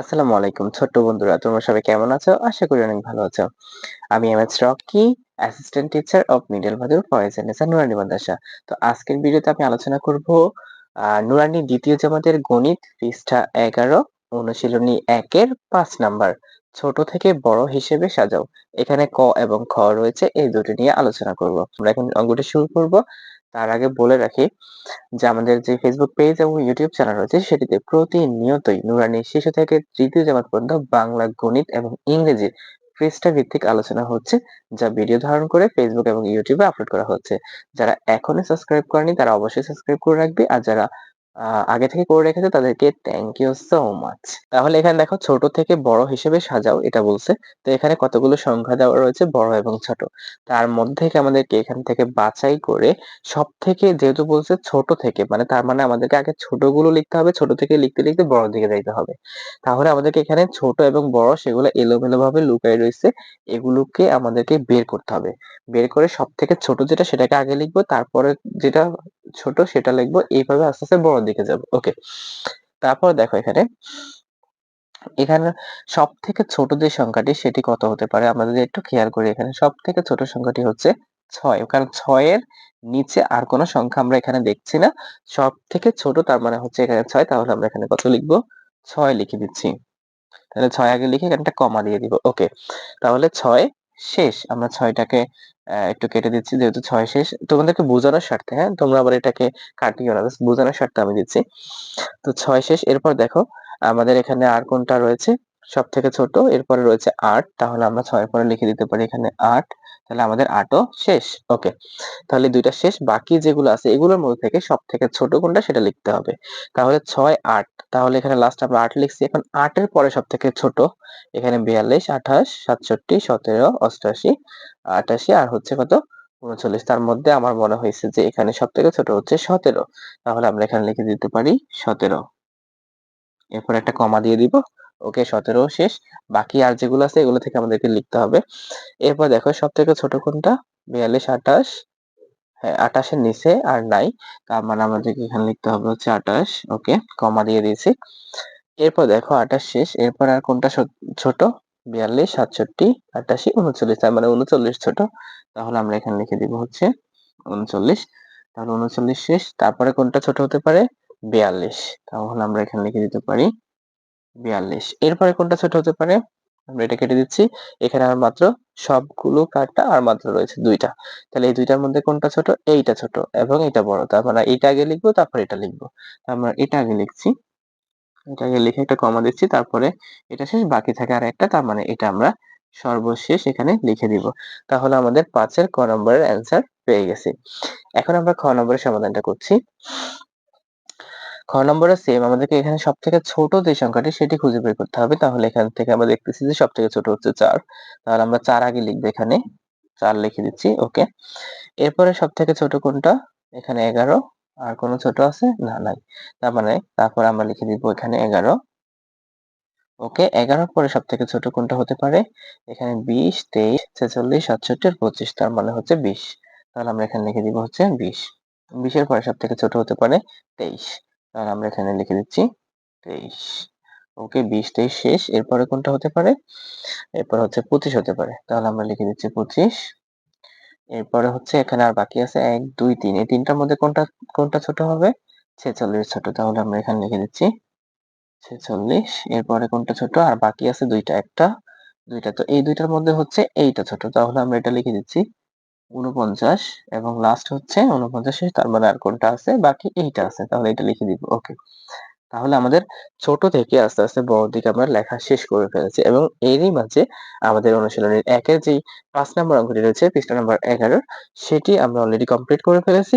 আসসালামু আলাইকুম, ছোট্ট বন্ধুরা, তোমরা সবাই কেমন আছো? আশা করি অনেক ভালো আছো। আমি M S Rocky assistant teacher of middle Bhadur Foyez Nurani Madrasa তো আজকের ভিডিওতে আমি আলোচনা করব নুরানি দ্বিতীয় জামাতের গণিত পৃষ্ঠা এগারো, অনুশীলনী একের পাঁচ নাম্বার। ছোট থেকে বড় হিসেবে সাজাও। এখানে ক এবং খ রয়েছে, এই দুটি নিয়ে আলোচনা করব। আমরা এখন অঙ্কটি শুরু করব। তার আগে বলে রাখি যে আমাদের যে ফেসবুক পেজ এবং ইউটিউব চ্যানেল রয়েছে, সেটিতে প্রতিনিয়তই নুরানি শিশু থেকে তৃতীয় জামাত পর্যন্ত বাংলা গণিত এবং ইংরেজি পৃষ্ঠা ভিত্তিক আলোচনা হচ্ছে, যা ভিডিও ধারণ করে ফেসবুক এবং ইউটিউবে আপলোড করা হচ্ছে। যারা এখনও সাবস্ক্রাইব করেনি তারা অবশ্যই সাবস্ক্রাইব করে রাখবে। আর যারা আগে থেকে করে রেখেছে, তাদেরকে থ্যাংক ইউ সো মাচ তাহলে এখানে দেখো, ছোট থেকে বড় হিসেবে সাজাও, এটা বলছে। তো এখানে কতগুলো সংখ্যা দেওয়া রয়েছে, বড় এবং ছোট। তার মধ্যে আমাদেরকে এখান থেকে বাছাই করে সব থেকে যেহেতু বলছে ছোট থেকে মানে তার মানে আমাদেরকে আগে ছোটগুলো লিখতে হবে, ছোট থেকে লিখতে লিখতে বড় দিকে যাইতে হবে। তাহলে আমাদেরকে এখানে ছোট এবং বড় সেগুলো এলোমেলো ভাবে লুকাই রয়েছে, এগুলোকে আমাদেরকে বের করতে হবে। বের করে সব থেকে ছোট যেটা, সেটাকে আগে লিখব, তারপরে যেটা ছোট, সেটা লিখব, এইভাবে আস্তে আস্তে বড় দিকে যাব ওকে তারপর দেখো এখানে এখানে সব থেকে ছোট যে সংখ্যাটি, সেটি কত হতে পারে? আমরা যদি একটু খেয়াল করি এখানে সব থেকে ছোট সংখ্যাটি হচ্ছে ছয়, কারণ ছয়ের নিচে আর কোনো সংখ্যা আমরা এখানে দেখছি না। সব থেকে ছোট, তার মানে হচ্ছে এখানে ছয়, তাহলে আমরা এখানে কত লিখব? ছয় লিখে দিচ্ছি। তাহলে ছয় আগে লিখে এখানে একটা কমা দিয়ে দিব ওকে তাহলে ছয় শেষ। আমরা ছয়টাকে একটু কেটে দিচ্ছি, যেহেতু ছয় শেষ। তোমাদেরকে বোঝানোর স্বার্থে হ্যাঁ? তোমরা আবার এটাকে কাটিও না বোঝানোর স্বার্থে আমি দিচ্ছি। তো ছয় শেষ। এরপর দেখো, আমাদের এখানে আর কোনটা রয়েছে? সব থেকে ছোট, এরপরে রয়েছে আট, তাহলে আমরা ছয়ের পরে লিখে দিতে পারি এখানে আট, তাহলে আমাদের আটও শেষ, ওকে। তাহলে দুইটা শেষ, বাকি যেগুলো আছে, এগুলোর মধ্যে থেকে সব থেকে ছোট কোনটা সেটা লিখতে হবে। তাহলে ছয়, আট, তাহলে এখানে লাস্ট আমরা আট লিখছি, এখন আটের পরে সব থেকে ছোট, এখানে বিয়াল্লিশ, আঠাশ, সাতষট্টি, সতেরো অষ্টআশি আটাশি, আর হচ্ছে কত? উনচল্লিশ, তার মধ্যে আমার মনে হয়েছে যে এখানে সব থেকে ছোট হচ্ছে সতেরো, তাহলে আমরা এখানে লিখে দিতে পারি সতেরো। এরপর একটা কমা দিয়ে দিব ওকে সতেরো, শেষ। বাকি আর যেগুলো আছে, এগুলো থেকে আমাদেরকে লিখতে হবে। এরপর দেখো সব থেকে ছোট কোনটা? বিয়াল্লিশ, আঠাশ। হ্যাঁ আঠাশের নিচে আর নাই। তার মানে আমাদেরকে এখানে লিখতে হবে হচ্ছে আঠাশ। ওকে, কমা দিয়ে দিয়েছি। এরপর দেখো, আঠাশ, শেষ। এরপর আর কোনটা ছোট? বিয়াল্লিশ, সাতষট্টি, আটাশি, উনচল্লিশ। তার মানে উনচল্লিশ ছোট। তাহলে আমরা এখানে লিখে দিব হচ্ছে উনচল্লিশ। তাহলে উনচল্লিশ, শেষ। তারপরে কোনটা ছোট হতে পারে? বিয়াল্লিশ। তাহলে আমরা এখানে লিখে দিতে পারি বিয়াল্লিশ। এরপরে কোনটা ছোট হতে পারে? আমরা এটা কেটে দিচ্ছি। এখানে আর মাত্র সবগুলো কাঠটা আর মাত্র রয়েছে দুইটা। তাহলে এই দুইটার মধ্যে কোনটা ছোট? এইটা ছোট এবং এটা বড়। তার মানে এটা আগে লিখব, তারপর এটা লিখব। আমরা এটা আগে লিখছি। এটা আগে লিখে একটা কমা দিচ্ছি, তারপরে এটা শেষ, বাকি থাকে আর একটা। তার মানে এটা আমরা সর্বশেষ এখানে লিখে দিব। তাহলে আমাদের পাঁচের ক নম্বরের অ্যান্সার পেয়ে গেছি। এখন আমরা খ নম্বরের সমাধানটা করছি। খ নম্বরে সেম আমাদেরকে এখানে সব থেকে ছোট যে সংখ্যাটি সেটি খুঁজে বের করতে হবে। তাহলে এখান থেকে আমরা দেখতেছি যে সব থেকে ছোট হচ্ছে চার। তাহলে আমরা চার আগে লিখব এখানে। চার লিখে দিচ্ছি ওকে এরপরে সব থেকে ছোট কোনটা? এখানে এগারো। আর কোনো ছোট আছে? না, নাই। তার মানে তারপর আমরা লিখে দিব এখানে এগারো। ওকে, এগারোর পরে সব থেকে ছোট কোনটা হতে পারে? এখানে বিশ, তেইশ, ছেচল্লিশ, সাতষট্টি আর পঁচিশ, তার মানে হচ্ছে বিশ। তাহলে আমরা এখানে লিখে দিব হচ্ছে বিশ। বিশের পরে সব থেকে ছোট হতে পারে তেইশ। তাহলে আমরা এখানে লিখে দিচ্ছি তেইশ। ওকে বিশ, তেইশ, শেষ। এরপরে কোনটা হতে পারে? এরপরে হচ্ছে পঁচিশ হতে পারে। তাহলে আমরা লিখে দিচ্ছি পঁচিশ। এরপরে হচ্ছে এখানে আর বাকি আছে এক, দুই, তিন। এই তিনটার মধ্যে কোনটা কোনটা ছোট হবে? ছেচল্লিশ ছোট। তাহলে আমরা এখানে লিখে দিচ্ছি ছেচল্লিশ। এরপরে কোনটা ছোট? আর বাকি আছে দুইটা। একটা, দুইটা। তো এই দুইটার মধ্যে হচ্ছে এইটা ছোট। তাহলে আমরা এটা লিখে দিচ্ছি উনপঞ্চাশ এবং লাস্ট হচ্ছে উনপঞ্চাশে মানে আর কোনটা আছে? বাকি এইটা আছে, তাহলে এটা লিখে দিব ওকে তাহলে আমাদের ছোট থেকে আস্তে আস্তে বড় দিকে আমরা লেখা শেষ করে ফেলেছি এবং এরই মাঝে আমাদের অনুশীলনের একের যে পাঁচ নম্বর অঙ্কটি রয়েছে, পৃষ্ঠা নম্বর এগারো সেটি আমরা অলরেডি কমপ্লিট করে ফেলেছি।